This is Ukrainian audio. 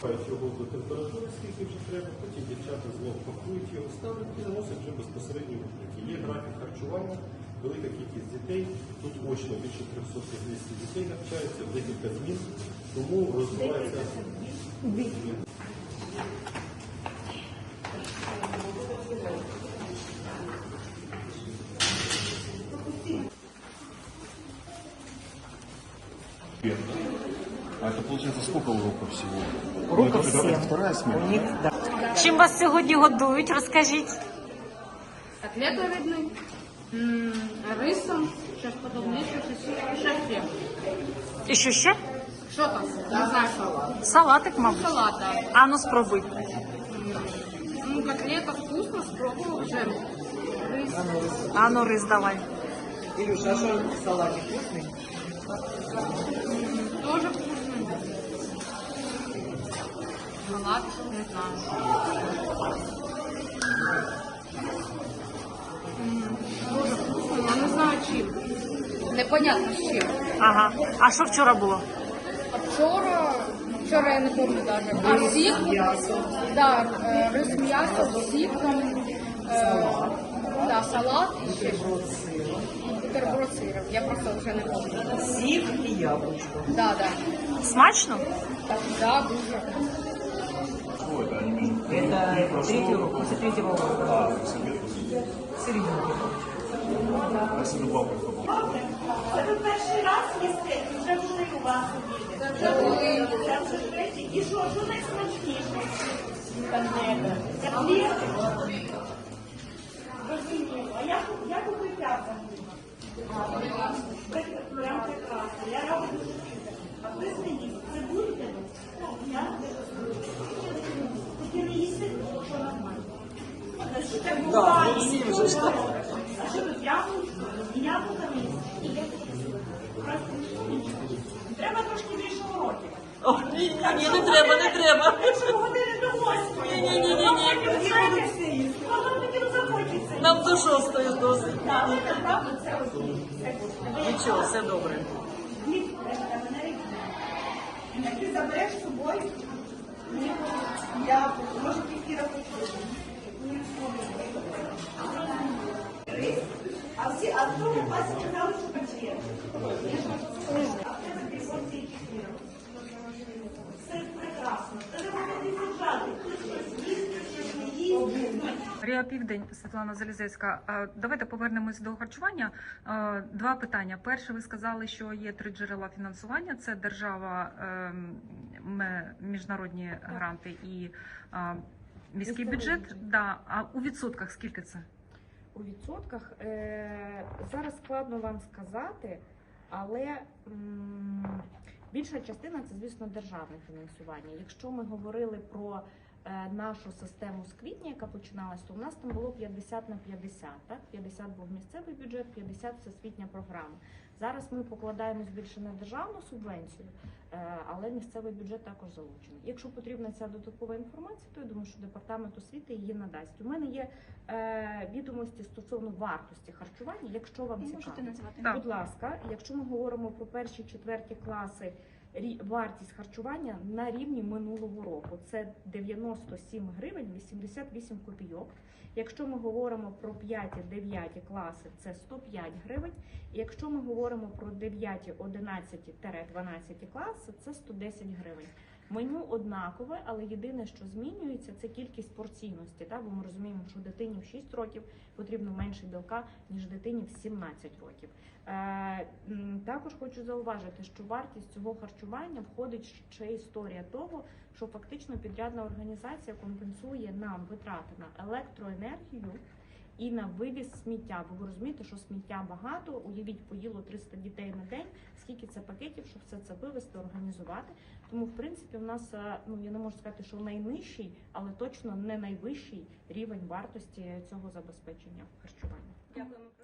Пають його до температури, скільки вже треба, потім дівчата знов пакують його, ставлять і наносять вже безпосередньо в руки. Є графік харчування, велика кількість дітей. Тут очно більше 350 дітей навчаються, декілька змін, тому розвивається. А это получается сколько уроков всего? Уроков это, это, семь. это вторая смена? У них, да. Чим вас сьогодні годують? Розкажіть. Котлеты рыбные, м, рисом, сейчас подобное, еще шефе. І що ще? Что там? Не знаю, что. Салатик, мабуть. Салат, да. А ну спробуй. Ну, котлета вкусно, спробовал уже. Рис. А ну рис давай. Илюша, а что салатик вкусный? Тоже вкусный. Салат, не знаю. Тоже вкусно, но не знаю чим. Непонятно з чим. Ага. А що вчора було? А вчора, вчора я не пам'ятаю даже. А сік, да, е, рис м'ясо, сік там, е, да, салат і ще щось. Бутерброд з сиром. Я просто вже не пам'ятаю. Сік і яблучко. Да, да. Смачно? Так, да, дуже. Что это? Они между Это третий урок, после третьего урока. А, то есть обед после. Серединки. А если добавка то было? Це ви перший раз їсте, і вже були у вас обіди. Це вже були. Це вже третій. І що, що найсмачніше? Котлета. Котлети? Розумію. Тут яблучко? І? Треба трошки більше уроків. Ні, не треба, не треба. Години до восьмої. Ні, ні, ні. Нам до шостої досить. Нічого, все добре. Як ти забереш з собою, я, може, тільки рахую. А всі, а в тому класі казали, що пече. А в тебе. Це прекрасно. Це не можна. Хтось їсть, щось не їсть. Рія Південь, Світлана Залізецька. Давайте повернемось до харчування. Два питання. Перше, ви сказали, що є три джерела фінансування: це держава, ем, міжнародні гранти і міський бюджет. Да. А у відсотках скільки це? У відсотках е, зараз складно вам сказати, але більша частина це, звісно, державне фінансування. Якщо ми говорили про нашу систему з квітня, яка починалась, то у нас там було 50 на 50. Так? 50 був місцевий бюджет, 50 всесвітня програма. Зараз ми покладаємось більше на державну субвенцію, е, але місцевий бюджет також залучений. Якщо потрібна ця додаткова інформація, то я думаю, що департамент освіти її надасть. У мене є е, відомості стосовно вартості харчування, якщо вам цікаво. Будь ласка, якщо ми говоримо про перші четверті класи, вартість харчування на рівні минулого року це 97 гривень 88 копійок. Якщо ми говоримо про 5-9 класи, це 105 гривень. І якщо ми говоримо про 9, 11-12 класи, це 110 гривень. Меню однакове, але єдине, що змінюється, це кількість порційності. Так? Бо ми розуміємо, що дитині в 6 років потрібно менше білка, ніж дитині в 17 років. Е, також хочу зауважити, що вартість цього харчування входить ще історія того, що фактично підрядна організація компенсує нам витрати на електроенергію. І на вивіз сміття, бо ви розумієте, що сміття багато. Уявіть, поїло 300 дітей на день. Скільки це пакетів, щоб все це вивезти, організувати. Тому, в принципі, в нас е, ну я не можу сказати, що найнижчий, але точно не найвищий рівень вартості цього забезпечення харчування. Дякуємо.